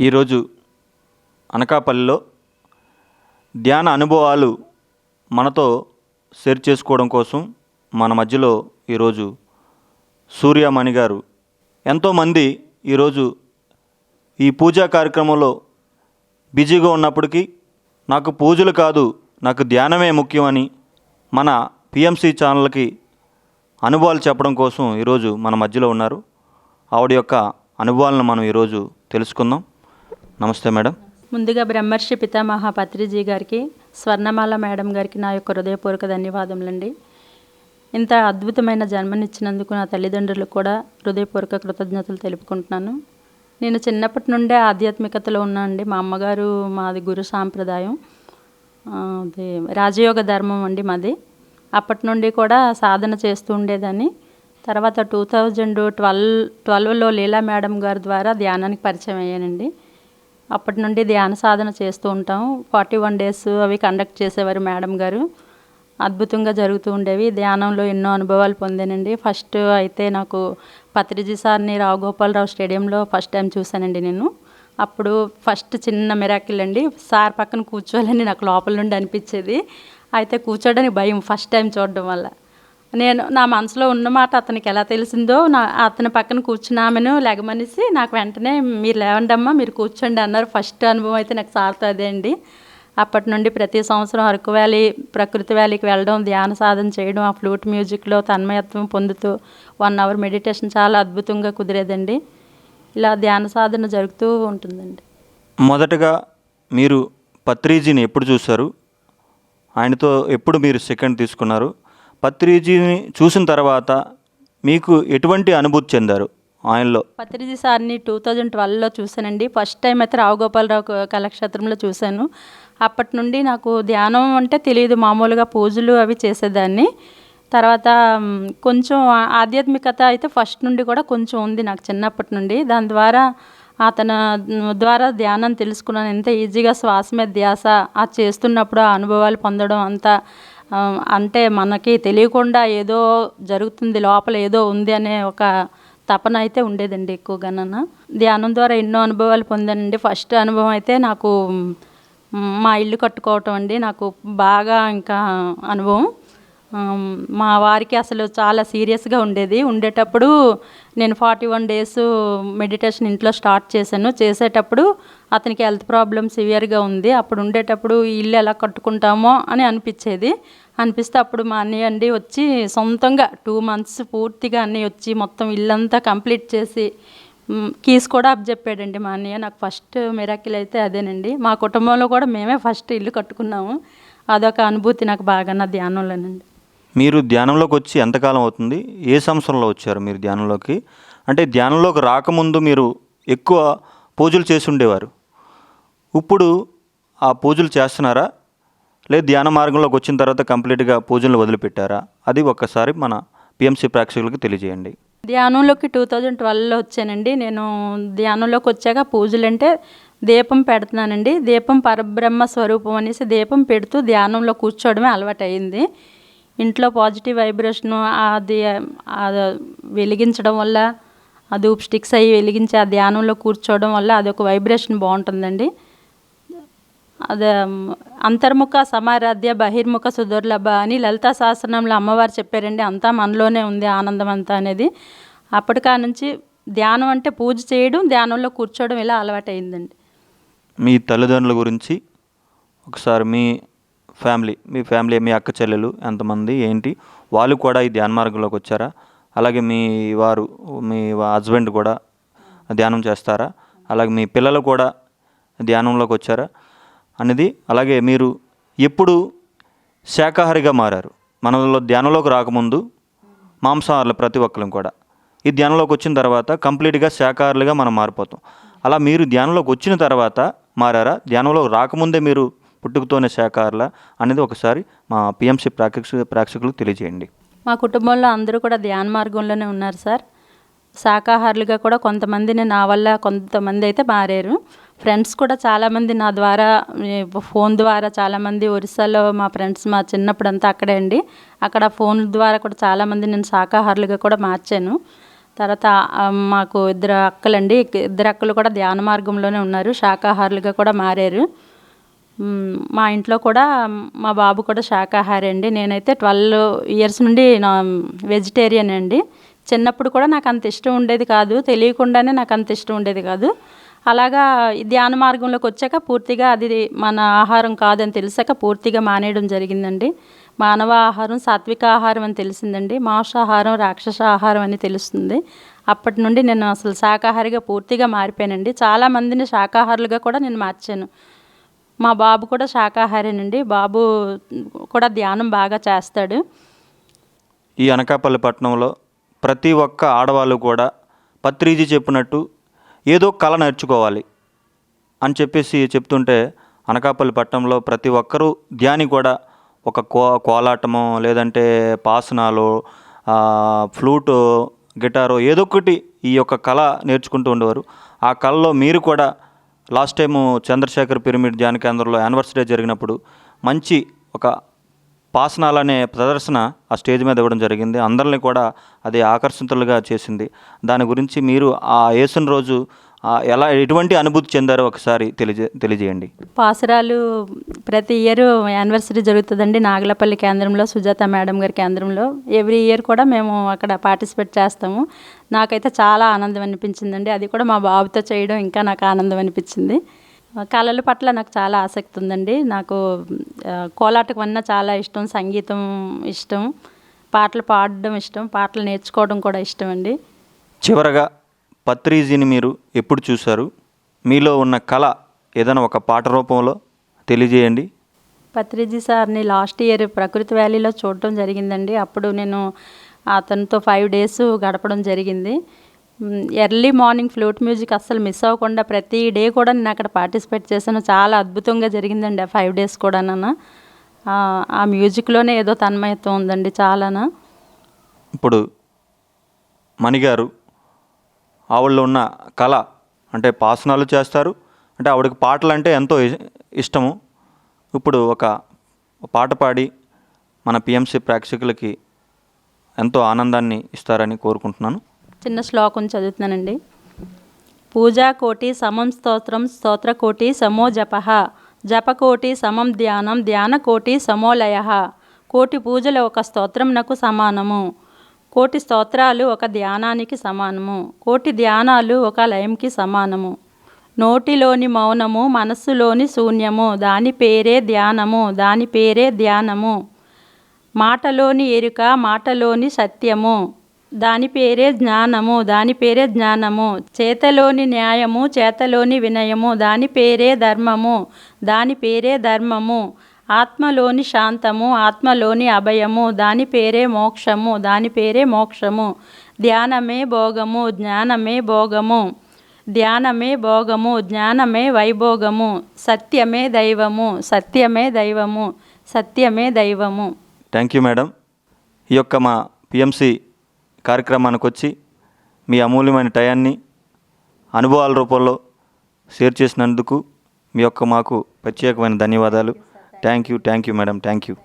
ఈరోజు అనకాపల్లిలో ధ్యాన అనుభవాలు మనతో షేర్ చేసుకోవడం కోసం మన మధ్యలో ఈరోజు సూర్యమణి గారు. ఎంతోమంది ఈరోజు ఈ పూజా కార్యక్రమంలో బిజీగా ఉన్నప్పటికీ నాకు పూజలు కాదు నాకు ధ్యానమే ముఖ్యమని మన పిఎంసి ఛానల్కి అనుభవాలు చెప్పడం కోసం ఈరోజు మన మధ్యలో ఉన్నారు. ఆవిడ యొక్క అనుభవాలను మనం ఈరోజు తెలుసుకుందాం. నమస్తే మేడం. ముందుగా బ్రహ్మర్షి పితామహ పత్రిజీ గారికి స్వర్ణమాల మేడం గారికి నా యొక్క హృదయపూర్వక ధన్యవాదములండి. ఇంత అద్భుతమైన జన్మనిచ్చినందుకు నా తల్లిదండ్రులకు కూడా హృదయపూర్వక కృతజ్ఞతలు తెలుపుకుంటున్నాను. నేను చిన్నప్పటి నుండే ఆధ్యాత్మికతలో ఉన్నానండి. మా అమ్మగారు మాది గురు సాంప్రదాయం. అది రాజయోగ ధర్మం అండి మాది. అప్పటి నుండి కూడా సాధన చేస్తూ ఉండేదాన్ని. తర్వాత టూ థౌజండ్ ట్వెల్వ్ ట్వెల్వ్లో లీలా మేడం గారి ద్వారా ధ్యానానికి పరిచయం అయ్యానండి. అప్పటి నుండి ధ్యాన సాధన చేస్తూ ఉంటాం. ఫార్టీ వన్ డేస్ అవి కండక్ట్ చేసేవారు మేడం గారు. అద్భుతంగా జరుగుతూ ఉండేవి. ధ్యానంలో ఎన్నో అనుభవాలు పొందానండి. ఫస్ట్ అయితే నాకు పత్రిజీ సార్ని రావుగోపాలరావు స్టేడియంలో ఫస్ట్ టైం చూశానండి నేను. అప్పుడు ఫస్ట్ చిన్న మిరాకిల్ అండి. సార్ పక్కన కూర్చోవాలని నాకు లోపల నుండి అనిపించేది. అయితే కూర్చోడానికి భయం ఫస్ట్ టైం చూడడం వల్ల. నేను నా మనసులో ఉన్న మాట అతనికి ఎలా తెలిసిందో నా అతని పక్కన కూర్చున్నామను లెగమనేసి నాకు వెంటనే మీరు లేవండమ్మా మీరు కూర్చోండి అన్నారు. ఫస్ట్ అనుభవం అయితే నాకు సార్తో అదే అండి. అప్పటి నుండి ప్రతి సంవత్సరం అరకు వ్యాలీ ప్రకృతి వ్యాలీకి వెళ్ళడం ధ్యాన సాధన చేయడం ఆ ఫ్లూట్ మ్యూజిక్లో తన్మయత్వం పొందుతూ వన్ అవర్ మెడిటేషన్ చాలా అద్భుతంగా కుదిరేదండి. ఇలా ధ్యాన సాధన జరుగుతూ ఉంటుందండి. మొదటగా మీరు పత్రిజీని ఎప్పుడు చూశారు? ఆయనతో ఎప్పుడు మీరు సెకండ్ తీసుకున్నారు? పత్రిజీని చూసిన తర్వాత మీకు ఎటువంటి అనుభూతి చెందారు ఆయనలో? పత్రిజీ సార్ని టూ థౌజండ్ ట్వెల్వ్లో చూశానండి. ఫస్ట్ టైం అయితే రావుగోపాలరావు కళాక్షేత్రంలో చూశాను. అప్పటి నుండి నాకు ధ్యానం అంటే తెలియదు. మామూలుగా పూజలు అవి చేసేదాన్ని. తర్వాత కొంచెం ఆధ్యాత్మికత అయితే ఫస్ట్ నుండి కూడా కొంచెం ఉంది నాకు చిన్నప్పటి నుండి. దాని ద్వారా అతను ద్వారా ధ్యానం తెలుసుకున్నాను. ఎంత ఈజీగా శ్వాస మీద ధ్యాస ఆ చేస్తున్నప్పుడు ఆ అనుభవాలు పొందడం అంతా అంటే మనకి తెలియకుండా ఏదో జరుగుతుంది లోపల ఏదో ఉంది అనే ఒక తపన అయితే ఉండేదండి ఎక్కువగానన్న ధ్యానం ద్వారా ఎన్నో అనుభవాలు పొందానండి. ఫస్ట్ అనుభవం అయితే నాకు మా ఇల్లు కట్టుకోవటం అండి. నాకు బాగా ఇంకా అనుభవం. మా వారికి అసలు చాలా సీరియస్గా ఉండేది. ఉండేటప్పుడు నేను ఫార్టీ వన్ డేస్ మెడిటేషన్ ఇంట్లో స్టార్ట్ చేశాను. చేసేటప్పుడు అతనికి హెల్త్ ప్రాబ్లమ్ సివియర్గా ఉంది. అప్పుడు ఉండేటప్పుడు ఇల్లు ఎలా కట్టుకుంటామో అని అనిపించేది. అనిపిస్తే అప్పుడు మా అన్నయ్య అండి వచ్చి సొంతంగా టూ మంత్స్ పూర్తిగా అన్నయ్య వచ్చి మొత్తం ఇల్లంతా కంప్లీట్ చేసి కీస్ కూడా అప్పచెప్పాడండి మా అన్నయ్య. నాకు ఫస్ట్ మిరాకిల్ అయితే అదేనండి. మా కుటుంబంలో కూడా మేమే ఫస్ట్ ఇల్లు కట్టుకున్నాము. అదొక అనుభూతి నాకు బాగా నా ధ్యానంలోనండి. మీరు ధ్యానంలోకి వచ్చి ఎంతకాలం అవుతుంది? ఏ సంవత్సరంలో వచ్చారు మీరు ధ్యానంలోకి? అంటే ధ్యానంలోకి రాకముందు మీరు ఎక్కువ పూజలు చేసి ఉండేవారు. ఇప్పుడు ఆ పూజలు చేస్తున్నారా? లేదు ధ్యాన మార్గంలోకి వచ్చిన తర్వాత కంప్లీట్గా పూజలు వదిలిపెట్టారా? అది ఒక్కసారి మన పిఎంసి ప్రేక్షకులకు తెలియజేయండి. ధ్యానంలోకి టూ థౌజండ్ ట్వెల్వ్లో వచ్చానండి. నేను ధ్యానంలోకి వచ్చాక పూజలు అంటే దీపం పెడుతున్నానండి. దీపం పరబ్రహ్మ స్వరూపం అనేసి దీపం పెడుతూ ధ్యానంలో కూర్చోవడమే అలవాటు అయింది ఇంట్లో పాజిటివ్ వైబ్రేషన్ అది అది వెలిగించడం వల్ల ఆ ధూప్ స్టిక్స్ అవి వెలిగించి ఆ ధ్యానంలో కూర్చోవడం వల్ల అదొక వైబ్రేషన్ బాగుంటుందండి. అదే అంతర్ముఖ సమారాధ్య బహిర్ముఖ సుదుర్లభ అని లలితా శాసనంలో అమ్మవారు చెప్పారండి. అంతా మనలోనే ఉంది ఆనందం అంతా అనేది. అప్పటికా నుంచి ధ్యానం అంటే పూజ చేయడం ధ్యానంలో కూర్చోవడం ఇలా అలవాటైందండి మీ తల్లిదండ్రుల గురించి ఒకసారి మీ ఫ్యామిలీ మీ ఫ్యామిలీ మీ అక్క చెల్లెలు ఎంతమంది ఏంటి? వాళ్ళు కూడా ఈ ధ్యాన మార్గంలోకి వచ్చారా? అలాగే మీ వారు మీ హస్బెండ్ కూడా ధ్యానం చేస్తారా? అలాగే మీ పిల్లలు కూడా ధ్యానంలోకి వచ్చారా? అనేది అలాగే మీరు ఎప్పుడు శాకాహారిగా మారారు? మనలో ధ్యానంలోకి రాకముందు మాంసాహారులు ప్రతి ఒక్కరం కూడా. ఈ ధ్యానంలోకి వచ్చిన తర్వాత కంప్లీట్గా శాకాహారులుగా మనం మారిపోతాం. అలా మీరు ధ్యానంలోకి వచ్చిన తర్వాత మారారా? ధ్యానంలో రాకముందే మీరు పుట్టుకతోనే శాకాహారుల? అనేది ఒకసారి మా పిఎంసి ప్రేక్షకు ప్రేక్షకులకు తెలియజేయండి. మా కుటుంబంలో అందరూ కూడా ధ్యాన మార్గంలోనే ఉన్నారు సార్. శాకాహారులుగా కూడా కొంతమందిని నా వల్ల కొంతమంది అయితే మారారు. ఫ్రెండ్స్ కూడా చాలామంది నా ద్వారా ఫోన్ ద్వారా చాలామంది ఒరిస్సాలో మా ఫ్రెండ్స్ మా చిన్నప్పుడు అంతా అక్కడే అండి. అక్కడ ఫోన్ ద్వారా కూడా చాలామంది నేను శాకాహారులుగా కూడా మార్చాను. తర్వాత మాకు ఇద్దరు అక్కలండి. ఇద్దరు అక్కలు కూడా ధ్యాన మార్గంలోనే ఉన్నారు. శాకాహారులుగా కూడా మారారు. మా ఇంట్లో కూడా మా బాబు కూడా శాకాహారి అండి. నేనైతే ట్వెల్వ్ ఇయర్స్ నుండి నా వెజిటేరియన్ అండి. చిన్నప్పుడు కూడా నాకు అంత ఇష్టం ఉండేది కాదు. తెలియకుండానే నాకు అంత ఇష్టం ఉండేది కాదు. అలాగా ఈ ధ్యాన మార్గంలోకి వచ్చాక పూర్తిగా అది మన ఆహారం కాదని తెలిసాక పూర్తిగా మానేయడం జరిగిందండి. మానవ ఆహారం సాత్విక ఆహారం అని తెలిసిందండి. మాంసాహారం రాక్షస ఆహారం అని తెలుస్తుంది. అప్పటి నుండి నేను అసలు శాకాహారిగా పూర్తిగా మారిపోయానండి. చాలా మందిని శాకాహారులుగా కూడా నేను మార్చాను. మా బాబు కూడా శాకాహారేనండి. బాబు కూడా ధ్యానం బాగా చేస్తాడు. ఈ అనకాపల్లి పట్టణంలో ప్రతి ఒక్క ఆడవాళ్ళు కూడా పత్రిజీ చెప్పినట్టు ఏదో కళ నేర్చుకోవాలి అని చెప్పేసి చెప్తుంటే అనకాపల్లి పట్టణంలో ప్రతి ఒక్కరూ ధ్యాని కూడా ఒక కో కోలాటమో లేదంటే పాసనాలు ఫ్లూటు గిటారో ఏదో ఒకటి ఈ యొక్క కళ నేర్చుకుంటూ ఉండేవారు. ఆ కళలో మీరు కూడా లాస్ట్ టైము చంద్రశేఖర్ పిరమిడ్ ధ్యాన కేంద్రంలో యానివర్సరీ జరిగినప్పుడు మంచి ఒక పాసనాలు అనే ప్రదర్శన ఆ స్టేజ్ మీద ఇవ్వడం జరిగింది. అందరిని కూడా అది ఆకర్షితులుగా చేసింది. దాని గురించి మీరు ఆ వేసిన రోజు ఎలా ఎటువంటి అనుభూతి చెందారో ఒకసారి తెలియజే తెలియజేయండి. పాసరాలు ప్రతి ఇయర్ యానివర్సరీ జరుగుతుందండి నాగలపల్లి కేంద్రంలో సుజాత మేడం గారి కేంద్రంలో. ఎవ్రీ ఇయర్ కూడా మేము అక్కడ పార్టిసిపేట్ చేస్తాము. నాకైతే చాలా ఆనందం అనిపించిందండి. అది కూడా మా బాబుతో చేయడం ఇంకా నాకు ఆనందం అనిపించింది. కళల పట్ల నాకు చాలా ఆసక్తి ఉందండి. నాకు ఆ, కోలాటం అన్నా చాలా ఇష్టం సంగీతం ఇష్టం పాటలు పాడడం ఇష్టం పాటలు నేర్చుకోవడం కూడా ఇష్టం అండి. చివరగా పత్రిజీని మీరు ఎప్పుడు చూశారు? మీలో ఉన్న కళ ఏదైనా ఒక పాట రూపంలో తెలియజేయండి. పత్రిజీ సార్ని లాస్ట్ ఇయర్ ప్రకృతి వ్యాలీలో చూడటం జరిగిందండి. అప్పుడు నేను అతనితో ఫైవ్ డేస్ గడపడం జరిగింది. ఎర్లీ మార్నింగ్ ఫ్లూట్ మ్యూజిక్ అస్సలు మిస్ అవ్వకుండా ప్రతి డే కూడా నేను అక్కడ పార్టిసిపేట్ చేశాను. చాలా అద్భుతంగా జరిగిందండి ఆ ఫైవ్ డేస్ కూడా నాన్న ఆ మ్యూజిక్లోనే ఏదో తన్మయత్వం ఉందండి చాలానా. ఇప్పుడు మణిగారు ఆవిడలో ఉన్న కళ అంటే పాసనాలు చేస్తారు. అంటే ఆవిడకి పాటలు అంటే ఎంతో ఇష్టము. ఇప్పుడు ఒక పాట పాడి మన పిఎంసి ప్రేక్షకులకి ఎంతో ఆనందాన్ని ఇస్తారని కోరుకుంటున్నాను. చిన్న శ్లోకం చదువుతున్నానండి. పూజా కోటి సమం స్తోత్రం స్తోత్రకోటి సమో జప. జపకోటి సమం ధ్యానం ధ్యాన కోటి సమోలయ. కోటి పూజలు ఒక స్తోత్రంనకు సమానము. కోటి స్తోత్రాలు ఒక ధ్యానానికి సమానము. కోటి ధ్యానాలు ఒక లయంకి సమానము. నోటిలోని మౌనము మనస్సులోని శూన్యము దాని పేరే ధ్యానము దాని పేరే ధ్యానము. మాటలోని ఎరుక మాటలోని సత్యము. దాని పేరే జ్ఞానము దాని పేరే జ్ఞానము. చేతలోని న్యాయము చేతలోని వినయము దాని పేరే ధర్మము దాని పేరే ధర్మము. ఆత్మలోని శాంతము ఆత్మలోని అభయము దాని పేరే మోక్షము దాని పేరే మోక్షము. ధ్యానమే భోగము జ్ఞానమే భోగము. ధ్యానమే భోగము జ్ఞానమే వైభోగము. సత్యమే దైవము సత్యమే దైవము సత్యమే దైవము. థ్యాంక్ యూ మేడం ఈ యొక్క మా పిఎంసి కార్యక్రమానికి వచ్చి మీ అమూల్యమైన టయాన్ని అనుభవాల రూపంలో షేర్ చేసినందుకు మీ యొక్క మాకు ప్రత్యేకమైన ధన్యవాదాలు. Thank you thank you madam thank you